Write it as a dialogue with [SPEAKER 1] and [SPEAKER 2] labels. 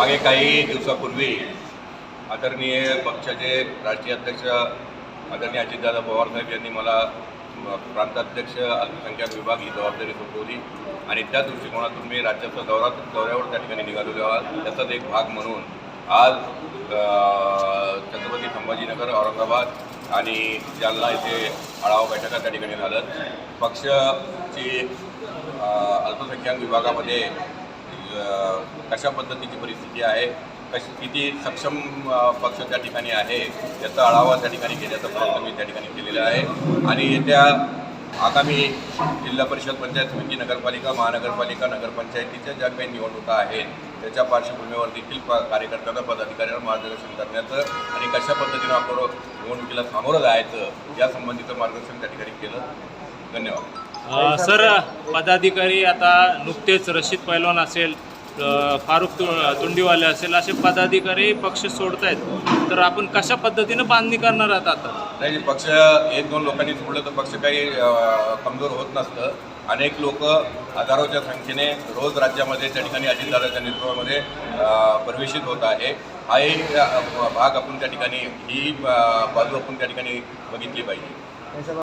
[SPEAKER 1] मागे काही दिवसापूर्वी आदरणीय पक्षाचे राष्ट्रीय अध्यक्ष आदरणीय अजितदादा पवारसाहेब यांनी मला प्रांताध्यक्ष अल्पसंख्याक विभाग ही जबाबदारी सोपवली. आणि त्या दृष्टिकोनातून मी राज्याचा दौरा दौऱ्यावर त्या ठिकाणी निघालेलो आहात. त्याचाच एक भाग म्हणून आज छत्रपती संभाजीनगर औरंगाबाद आणि जालना येथे आढावा बैठका त्या ठिकाणी झालं पक्षाची अल्पसंख्याक विभागामध्ये कशा पद्धतीची परिस्थिती आहे कशी किती सक्षम पक्ष त्या ठिकाणी आहे याचा आढावा त्या ठिकाणी घेण्याचा प्रयत्न मी त्या ठिकाणी केलेला आहे. आणि येत्या आगामी जिल्हा परिषद पंचायत समिती नगरपालिका महानगरपालिका नगरपंचायतीच्या ज्या काही निवडणुका आहेत त्याच्या पार्श्वभूमीवर देखील प कार्यकर्त्यांना पदाधिकाऱ्यांना मार्गदर्शन करण्याचं आणि कशा पद्धतीनं आपण निवडणुकीला सामोरं जायचं या संबंधीचं मार्गदर्शन त्या ठिकाणी केलं. धन्यवाद.
[SPEAKER 2] सर पदाधिकारी आता नुकतेच रशीद पैलवान असेल फारुख तु तुंडीवाले असेल असे पदाधिकारी पक्ष सोडत आहेत तर आपण कशा पद्धतीनं बांधणी करणार आहात आता?
[SPEAKER 1] नाही पक्ष एक दोन लोकांनी सोडलं तर पक्ष काही कमजोर होत नसतं. अनेक लोक हजारोच्या संख्येने रोज राज्यामध्ये त्या ठिकाणी अजितदादाच्या नेतृत्वामध्ये प्रवेशित होत आहे. हा एक भाग आपण त्या ठिकाणी ही बाजू आपण त्या ठिकाणी बघितली पाहिजे.